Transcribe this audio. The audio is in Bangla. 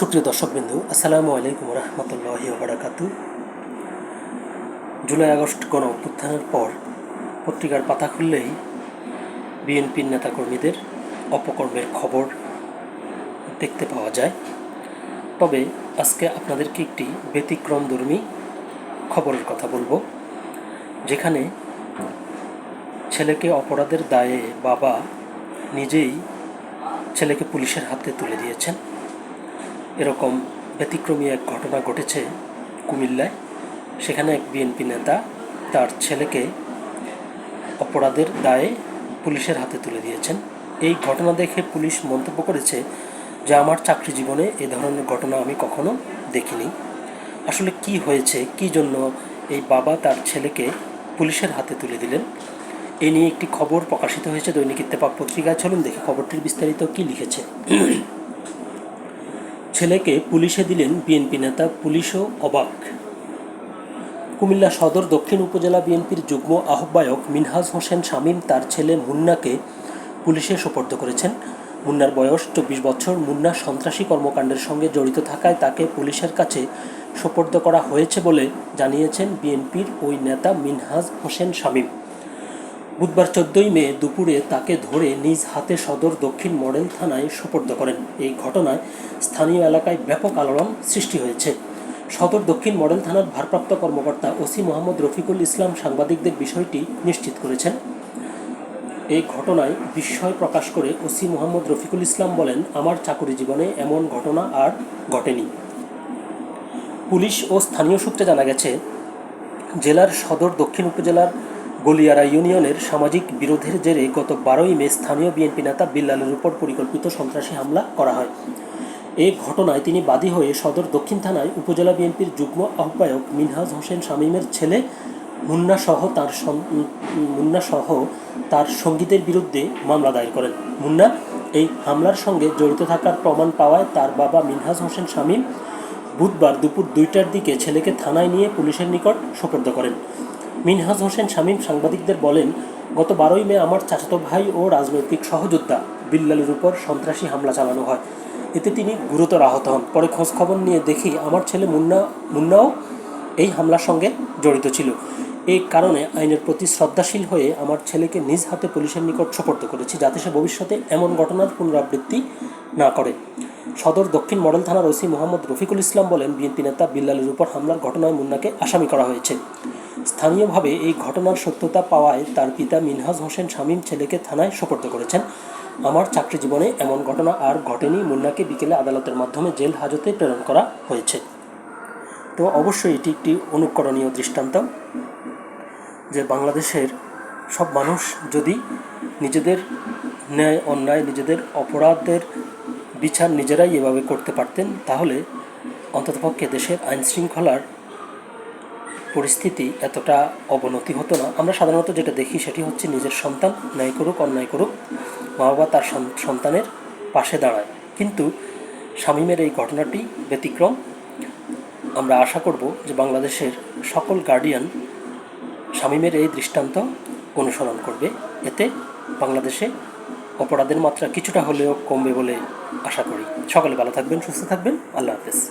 সুপ্রিয় দর্শকবিন্দু, আসসালামু আলাইকুম রহমতুল্লাহ বারাকাতু জুলাই আগস্ট গণ অভ্যুত্থানের পর পত্রিকার পাতা খুললেই বিএনপির নেতাকর্মীদের অপকর্মের খবর দেখতে পাওয়া যায়। তবে আজকে আপনাদেরকে একটি ব্যতিক্রমধর্মী খবরের কথা বলব, যেখানে ছেলেকে অপরাধের দায়ে বাবা নিজেই ছেলেকে পুলিশের হাতে তুলে দিয়েছেন। এরকম ব্যতিক্রমী এক ঘটনা ঘটেছে কুমিল্লায়। সেখানে এক বিএনপি নেতা তার ছেলেকে অপরাধের দায়ে পুলিশের হাতে তুলে দিয়েছেন। এই ঘটনা দেখে পুলিশ মন্তব্য করেছে যে, আমার চাকরি জীবনে এ ধরনের ঘটনা আমি কখনো দেখিনি। আসলে কি হয়েছে? কি জন্য এই বাবা তার ছেলেকে পুলিশের হাতে তুলে দিলেন? এ নিয়ে একটি খবর প্রকাশিত হয়েছে দৈনিক ইত্তেফাক পত্রিকায়। চলুন দেখি খবরটির বিস্তারিত কি লিখেছে। ছেলেকে পুলিশে দিলেন বিএনপি নেতা পুলিশও অবাক। কুমিল্লা সদর দক্ষিণ উপজেলা বিএনপির যুগ্ম আহ্বায়ক মিনহাজ হোসেন শামীম তার ছেলে মুন্নাকে পুলিশে সোপর্দ করেছেন। মুন্নার বয়স চব্বিশ বছর। মুন্না সন্ত্রাসী কর্মকাণ্ডের সঙ্গে জড়িত থাকায় তাকে পুলিশের কাছে সোপর্দ করা হয়েছে বলে জানিয়েছেন বিএনপির ওই নেতা মিনহাজ হোসেন শামীম। বুধবার চোদ্দই মে দুপুরে তাকে ধরে নিজ হাতে সদর দক্ষিণ মডেল থানায় সোপর্দ করেন। এই ঘটনায় স্থানীয় এলাকায় ব্যাপক আলোড়ন সৃষ্টি হয়েছে। সদর দক্ষিণ মডেল থানার ভারপ্রাপ্ত কর্মকর্তা ওসি মোহাম্মদ রফিকুল ইসলাম সাংবাদিকদের বিষয়টি নিশ্চিত করেছেন। এই ঘটনায় বিস্ময় প্রকাশ করে ওসি মোহাম্মদ রফিকুল ইসলাম বলেন, আমার চাকরি জীবনে এমন ঘটনা আর ঘটেনি। পুলিশ ও স্থানীয় সূত্রে জানা গেছে, জেলার সদর দক্ষিণ উপজেলার গলিয়ারা ইউনিয়নের সামাজিক বিরোধের জেরে গত বারোই মে স্থানীয় বিএনপি নেতা বিল্লালের উপর পরিকল্পিত সন্ত্রাসী হামলা করা হয়। এই ঘটনায় তিনি বাদী হয়ে সদর দক্ষিণ থানায় উপজেলা বিএনপির যুগ্ম আহ্বায়ক মিনহাজ হোসেন শামীমের ছেলে মুন্না সহ তার সন- মুন্না সহ তার সঙ্গীতের বিরুদ্ধে মামলা দায়ের করেন। মুন্না এই হামলার সঙ্গে জড়িত থাকার প্রমাণ পাওয়ায় তার বাবা মিনহাজ হোসেন শামীম বুধবার দুপুর দুইটার দিকে ছেলেকে থানায় নিয়ে পুলিশের নিকট সোপর্দ করেন। মিনহাজ হোসেন শামীম সাংবাদিকদের বলেন, গত বারোই মে আমার চাচাতো ভাই ও রাজনৈতিক সহযোদ্ধা বিল্লালের উপর সন্ত্রাসী হামলা চালানো হয়। এতে তিনি গুরুতর আহত হন। পরে খোঁজ খবর নিয়ে দেখি আমার ছেলে মুন্না, মুন্নাও এই হামলার সঙ্গে জড়িত ছিল। এই কারণে আইনের প্রতি শ্রদ্ধাশীল হয়ে আমার ছেলেকে নিজ হাতে পুলিশের নিকট সোপর্দ করেছি যাতে সে ভবিষ্যতে এমন ঘটনার পুনরাবৃত্তি না করে। সদর দক্ষিণ মডেল থানার ওসি মোহাম্মদ রফিকুল ইসলাম বলেন, বিএনপি নেতা বিল্লালের উপর হামলার ঘটনায় মুন্নাকে আসামি করা হয়েছে। স্থানীয়ভাবে এই ঘটনার সত্যতা পাওয়ায় তার পিতা মিনহাজ হোসেন শামীম ছেলেকে থানায় সোপর্দ করেছেন। আমার চাকরি জীবনে এমন ঘটনা আর ঘটেনি, মুন্নাকে বিকেলে আদালতের মাধ্যমে জেল হাজতে প্রেরণ করা হয়েছে। তো অবশ্যই এটি একটি অনুকরণীয় দৃষ্টান্ত যে বাংলাদেশের সব মানুষ যদি নিজেদের ন্যায়, অন্যায়, নিজেদের অপরাধের বিচার নিজেরাই এভাবে করতে পারতেন, তাহলে অন্ততপক্ষে দেশের আইন শৃঙ্খলার পরিস্থিতি এতটা অবনতি হতো না। আমরা সাধারণত যেটা দেখি সেটি হচ্ছে নিজের সন্তান ন্যায় করুক, অন্যায় করুক মা বাবা তার সন- সন্তানের পাশে দাঁড়ায়। কিন্তু শামীমের এই ঘটনাটি ব্যতিক্রম। আমরা আশা করব যে বাংলাদেশের সকল গার্ডিয়ান শামীমের এই দৃষ্টান্ত অনুসরণ করবে। এতে বাংলাদেশে অপরাধের মাত্রা কিছুটা হলেও কমবে বলে আশা করি। সকলে ভালো থাকবেন, সুস্থ থাকবেন। আল্লাহ হাফেজ।